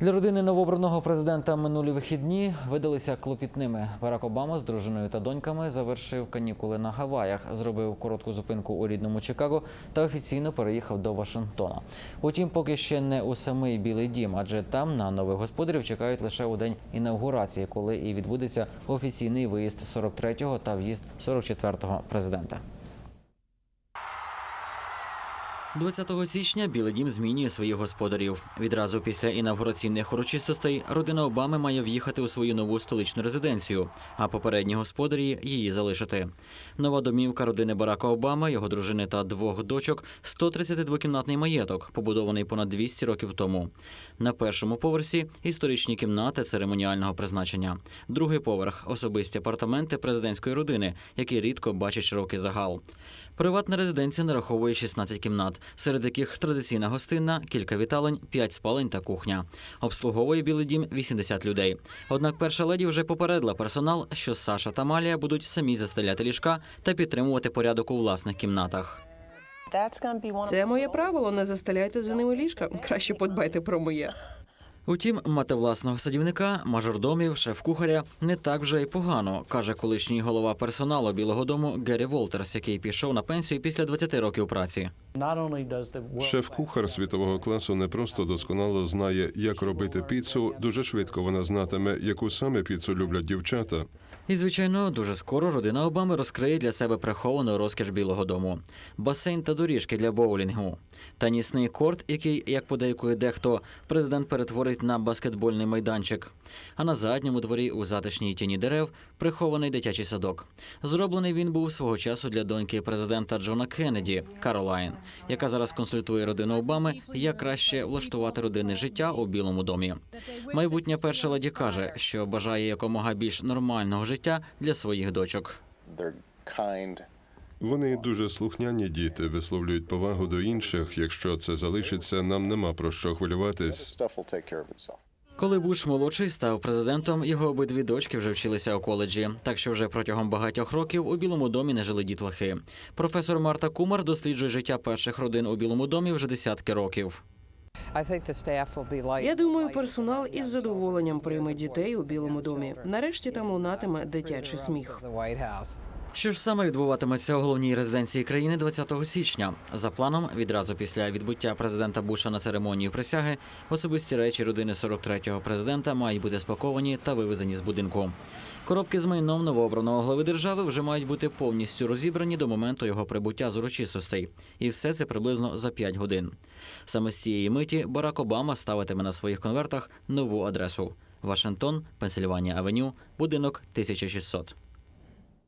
Для родини новообраного президента минулі вихідні видалися клопітними. Барак Обама з дружиною та доньками завершив канікули на Гаваях, зробив коротку зупинку у рідному Чикаго та офіційно переїхав до Вашингтона. Утім, поки ще не у самий Білий Дім, адже там на нових господарів чекають лише у день інаугурації, коли і відбудеться офіційний виїзд 43-го та в'їзд 44-го президента. 20 січня Білий Дім змінює своїх господарів. Відразу після інавгураційних урочистостей родина Обами має в'їхати у свою нову столичну резиденцію, а попередні господарі її залишити. Нова домівка родини Барака Обами, його дружини та двох дочок 132-кімнатний маєток, побудований понад 200 років тому. На першому поверсі історичні кімнати церемоніального призначення. Другий поверх особисті апартаменти президентської родини, які рідко бачать широкий загал. Приватна резиденція нараховує 16 кімнат, серед яких традиційна гостинна, кілька віталень, п'ять спалень та кухня. Обслуговує Білий дім 80 людей. Однак перша леді вже попередила персонал, що Саша та Малія будуть самі застеляти ліжка та підтримувати порядок у власних кімнатах. Це моє правило. Не застеляйте за ними ліжка. Краще подбайте про моє. Утім, мати власного садівника, мажордомів, шеф-кухаря не так вже й погано, каже колишній голова персоналу Білого Дому Геррі Волтерс, який пішов на пенсію після 20 років праці. Шеф-кухар світового класу не просто досконало знає, як робити піцу. Дуже швидко вона знатиме, яку саме піцу люблять дівчата. І, звичайно, дуже скоро родина Обами розкриє для себе приховану розкіш Білого Дому, басейн та доріжки для боулінгу, тенісний корт, який, як подейкує дехто, президент перетворить на баскетбольний майданчик. А на задньому дворі у затишній тіні дерев прихований дитячий садок. Зроблений він був свого часу для доньки президента Джона Кеннеді Каролайн, яка зараз консультує родину Обами, як краще влаштувати родинне життя у Білому домі. Майбутня перша леді каже, що бажає якомога більш нормального життя для своїх дочок. Вони дуже слухняні діти, висловлюють повагу до інших. Якщо це залишиться, нам нема про що хвилюватись. Коли Буш молодший став президентом, його обидві дочки вже вчилися у коледжі, так що вже протягом багатьох років у Білому домі не жили дітлахи. Професор Марта Кумар досліджує життя перших родин у Білому домі вже десятки років. Я думаю, персонал із задоволенням прийме дітей у Білому домі. Нарешті там лунатиме дитячий сміх. Що ж саме відбуватиметься у головній резиденції країни 20 січня? За планом, відразу після відбуття президента Буша на церемонію присяги, особисті речі родини 43-го президента мають бути спаковані та вивезені з будинку. Коробки з майном новообраного глави держави вже мають бути повністю розібрані до моменту його прибуття з урочистостей, і все це приблизно за 5 годин. Саме з цієї миті Барак Обама ставитиме на своїх конвертах нову адресу: Вашингтон, Пенсильванія Авеню, будинок 1600.